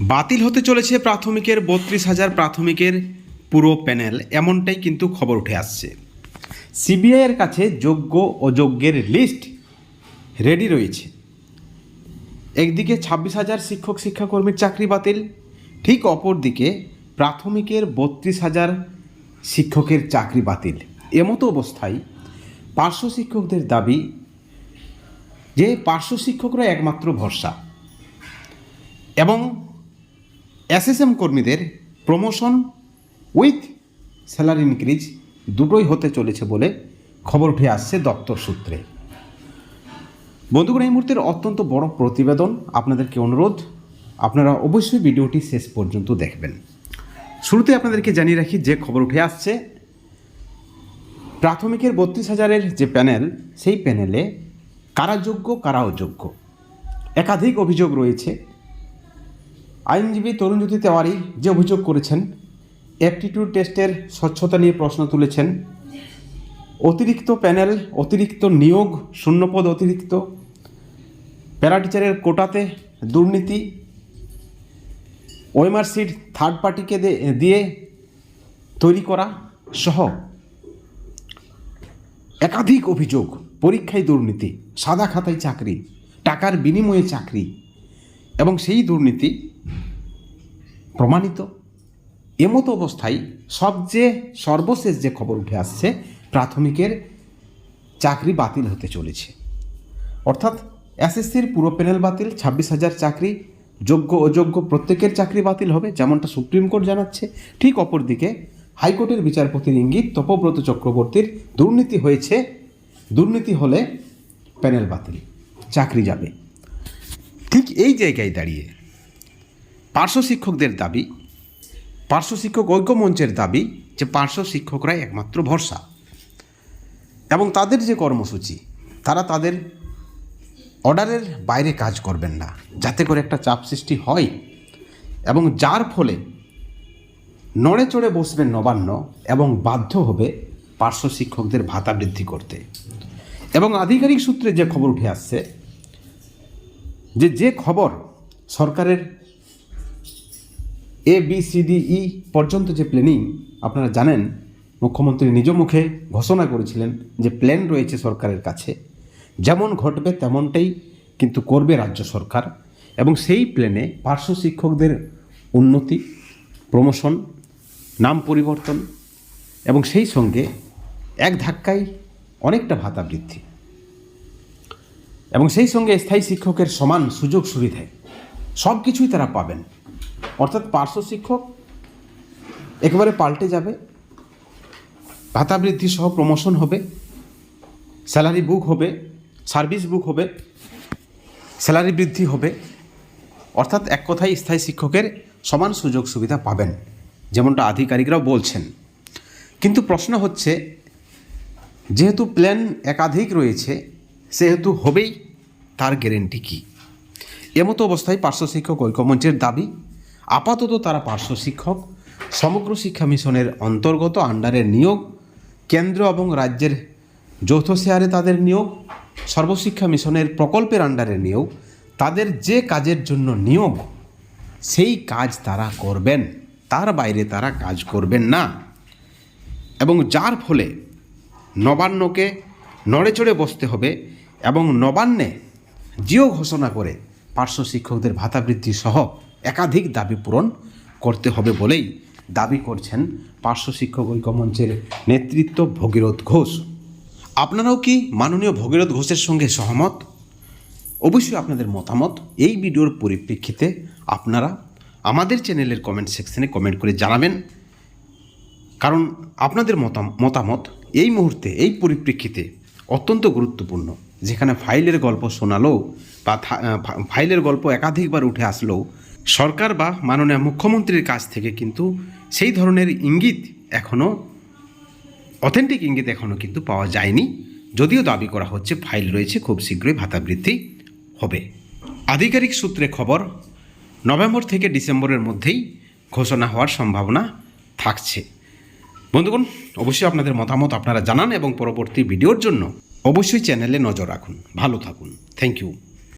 বাতিল হতে চলেছে প্রাথমিকের বত্রিশ হাজার প্রাথমিকের পুরো প্যানেল, এমনটাই কিন্তু খবর উঠে আসছে। সিবিআইয়ের কাছে যোগ্য অযোগ্যের লিস্ট রেডি রয়েছে। একদিকে ছাব্বিশ হাজার শিক্ষক, শিক্ষাকর্মীর চাকরি বাতিল, ঠিক অপরদিকে প্রাথমিকের বত্রিশ হাজার শিক্ষকের চাকরি বাতিল। এমতো অবস্থায় পার্শ্ব শিক্ষকদের দাবি যে পার্শ্ব শিক্ষকরা একমাত্র ভরসা। এবং এসএসএম কর্মীদের প্রমোশন উইথ স্যালারি ইনক্রিজ দুটোই হতে চলেছে বলে খবর উঠে আসছে দপ্তর সূত্রে। বন্ধুগণ, এই মুহূর্তের অত্যন্ত বড় প্রতিবেদন আপনাদেরকে অনুরোধ, আপনারা অবশ্যই ভিডিওটি শেষ পর্যন্ত দেখবেন। শুরুতে আপনাদেরকে জানিয়ে রাখি যে খবর উঠে আসছে, প্রাথমিকের বত্রিশ হাজারের যে প্যানেল, সেই প্যানেলে কারা যোগ্য কারা অযোগ্য একাধিক অভিযোগ রয়েছে আইনজীবী তরুণজ্যোতি তেওয়ারি যে অভিযোগ করেছেন অ্যাপটিটিউড টেস্টের স্বচ্ছতা নিয়ে প্রশ্ন তুলেছেন। অতিরিক্ত প্যানেল অতিরিক্ত নিয়োগ, শূন্যপদ অতিরিক্ত। প্যারা টিচারের কোটাতে দুর্নীতি। ওয়েমার থার্ড পার্টিকে দিয়ে তৈরি করা সহ একাধিক অভিযোগ, পরীক্ষায় দুর্নীতি, সাদা খাতায় চাকরি, টাকার বিনিময়ে চাকরি এবং সেই দুর্নীতি প্রমাণিত। এমতো অবস্থায় সবচেয়ে সর্বশেষ যে খবর উঠে আসছে, প্রাথমিকের চাকরি বাতিল হতে চলেছে। অর্থাৎ এসএসসির পুরো প্যানেল বাতিল, ছাব্বিশ হাজার চাকরি, যোগ্য, অযোগ্য প্রত্যেকের চাকরি বাতিল হবে, যেমনটা সুপ্রিম কোর্ট জানাচ্ছে। ঠিক অপরদিকে হাইকোর্টের বিচারপতির ইঙ্গিত, তপব্রত চক্রবর্তীর দুর্নীতি হয়েছে, দুর্নীতি হলে প্যানেল বাতিল, চাকরি যাবে। ঠিক এই জায়গায় দাঁড়িয়ে পার্শ্ব শিক্ষকদের দাবি, পার্শ্ব শিক্ষক ঐক্য মঞ্চের দাবি যে পার্শ্ব শিক্ষকরাই একমাত্র ভরসা। এবং তাদের যে কর্মসূচি, তারা তাদের অর্ডারের বাইরে কাজ করবেন না, যাতে করে একটা চাপ সৃষ্টি হয়। এবং যার ফলে নড়ে চড়ে বসবেন নবান্ন এবং বাধ্য হবে পার্শ্ব শিক্ষকদের ভাতা বৃদ্ধি করতে। এবং আধিকারিক সূত্রে যে খবর উঠে আসছে, যে যে খবর সরকারের A B C D E পর্যন্ত যে প্ল্যানিং আপনারা জানেন, মুখ্যমন্ত্রী নিজ মুখে ঘোষণা করেছিলেন যে প্ল্যান রয়েছে সরকারের কাছে। যেমন ঘটবে তেমনটাই কিন্তু করবে রাজ্য সরকার। এবং সেই প্ল্যানে পার্শ্ব শিক্ষকদের উন্নতি প্রমোশন নাম পরিবর্তন এবং সেই সঙ্গে এক ধাক্কায় অনেকটা ভাতা বৃদ্ধি। এবং সেই সঙ্গে স্থায়ী শিক্ষকের সমান সুযোগ সুবিধায় সব কিছুই তারা পাবেন। অর্থাৎ পার্শ্ব শিক্ষক একেবারে পাল্টে যাবে, ভাতা বৃদ্ধি সহ প্রমোশন হবে স্যালারি বুক হবে সার্ভিস বুক হবে স্যালারি বৃদ্ধি হবে, অর্থাৎ এক কথায় স্থায়ী শিক্ষকের সমান সুযোগ সুবিধা পাবেন, যেমনটা আধিকারিকরাও বলছেন। কিন্তু প্রশ্ন হচ্ছে, যেহেতু প্ল্যান একাধিক রয়েছে, সেহেতু হবেই, তার গ্যারেন্টি কী? এমতো অবস্থায় পার্শ্ব শিক্ষক ঐক্যমঞ্চের দাবি আপাতত তারা পার্শ্ব শিক্ষক, সমগ্র শিক্ষা মিশনের অন্তর্গত আন্ডারে নিয়োগ, কেন্দ্র এবং রাজ্যের যৌথ শেয়ারে তাদের নিয়োগ, সর্বশিক্ষা মিশনের প্রকল্পের আন্ডারে নিয়োগ, তাদের যে কাজের জন্য নিয়োগ, সেই কাজ তারা করবেন, তার বাইরে তারা কাজ করবেন না। এবং যার ফলে নবান্নকে নড়ে চড়ে বসতে হবে এবং নবান্নে জিও ঘোষণা করে পার্শ্ব শিক্ষকদের ভাতা বৃদ্ধি সহ একাধিক দাবি পূরণ করতে হবে বলেই দাবি করছেন পার্শ্ব শিক্ষক ঐক্যমঞ্চের নেতৃত্ব ভগীরথ ঘোষ। আপনারাও কি মাননীয় ভগীরথ ঘোষের সঙ্গে সহমত? অবশ্যই আপনাদের মতামত এই ভিডিওর পরিপ্রেক্ষিতে আপনারা আমাদের চ্যানেলের কমেন্ট সেকশনে কমেন্ট করে জানাবেন। কারণ আপনাদের মতাম- মতামত এই মুহূর্তে, এই পরিপ্রেক্ষিতে অত্যন্ত গুরুত্বপূর্ণ। যেখানে ফাইলের গল্প শোনালো বা ফাইলের গল্প একাধিকবার উঠে আসলেও সরকার বা মাননীয় মুখ্যমন্ত্রীর কাছ থেকে কিন্তু সেই ধরনের ইঙ্গিত এখনও অথেন্টিক ইঙ্গিত এখনও কিন্তু পাওয়া যায়নি। যদিও দাবি করা হচ্ছে ফাইল রয়েছে, খুব শীঘ্রই ভাতা বৃদ্ধি হবে। আধিকারিক সূত্রে খবর, নভেম্বর থেকে ডিসেম্বরের মধ্যেই ঘোষণা হওয়ার সম্ভাবনা থাকছে। বন্ধুগণ, অবশ্যই আপনাদের মতামত আপনারা জানান এবং পরবর্তী ভিডিওর জন্য অবশ্যই চ্যানেলে নজর রাখুন। ভালো থাকুন। Thank you